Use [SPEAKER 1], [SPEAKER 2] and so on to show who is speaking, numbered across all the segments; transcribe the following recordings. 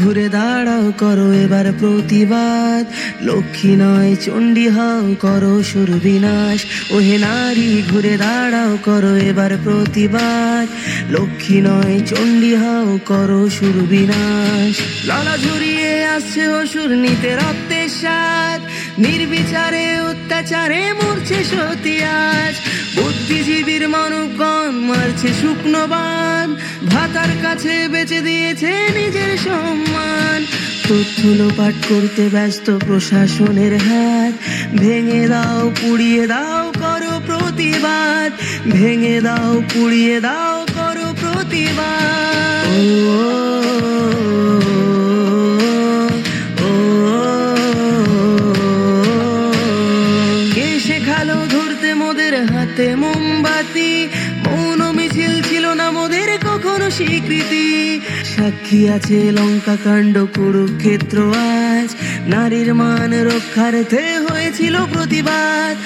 [SPEAKER 1] ঘুরে দাঁড়াও করো এবার প্রতিবাদ। লক্ষ্মী নয়, চণ্ডী হও করো সুর বিনাশ। ওহে নারী, ঘুরে দাঁড়াও, করো এবার প্রতিবাদ। লক্ষ্মী নয়, চণ্ডী হও করো সুর বিনাশ। লালা ঝুরিয়ে আসছে অসুর নিতে রক্তের স্বাদ। নির্বিচারে অত্যাচারে মরছে সতী বুদ্ধিজীবীর মানবগণ মারছে শুকনো বান ভাতার কাছে বেচে দিয়েছে নিজের সম্মান। তথ্য লোপাট করতে ব্যস্ত প্রশাসনের হাত। ভেঙে দাও, পুড়িয়ে দাও, করো প্রতিবাদ। ভেঙে দাও, পুড়িয়ে দাও, করো প্রতিবাদ। কে শেখালো ধরতে মোদের হাতে মোমবাতি? মৌন মিছিল ছিল না মোদের কখনো স্বীকৃতি? সাক্ষী আছে লঙ্কা কাণ্ড কুরুক্ষেত্র আজ। নারীর মান রক্ষার্থে হয়েছিল প্রতিবাদ।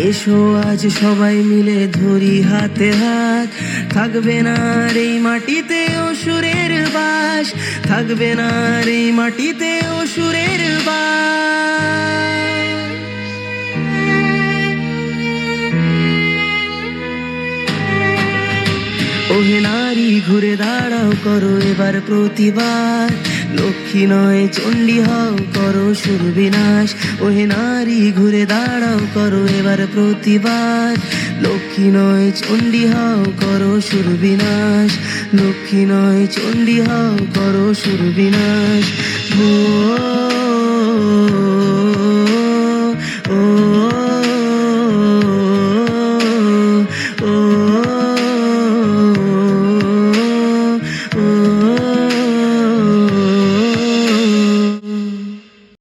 [SPEAKER 1] এসো আজ সবাই মিলে ধরি হাতে হাত। থাকবে না রে মাটিতে অসুরের বাস। থাকবে না রে মাটিতে ওহে নারী, ঘুরে দাঁড়াও, করো এবার প্রতিবাদ। লক্ষ্মী নয়, চণ্ডী হও, করো সুরবিনাশ ওহে নারী, ঘুরে দাঁড়াও, করো এবার প্রতিবাদ। লক্ষ্মী নয়, চণ্ডী হও, করো সুরবিনাশ লক্ষ্মী নয়, চণ্ডী হও, করো সুর বিনাশ। ও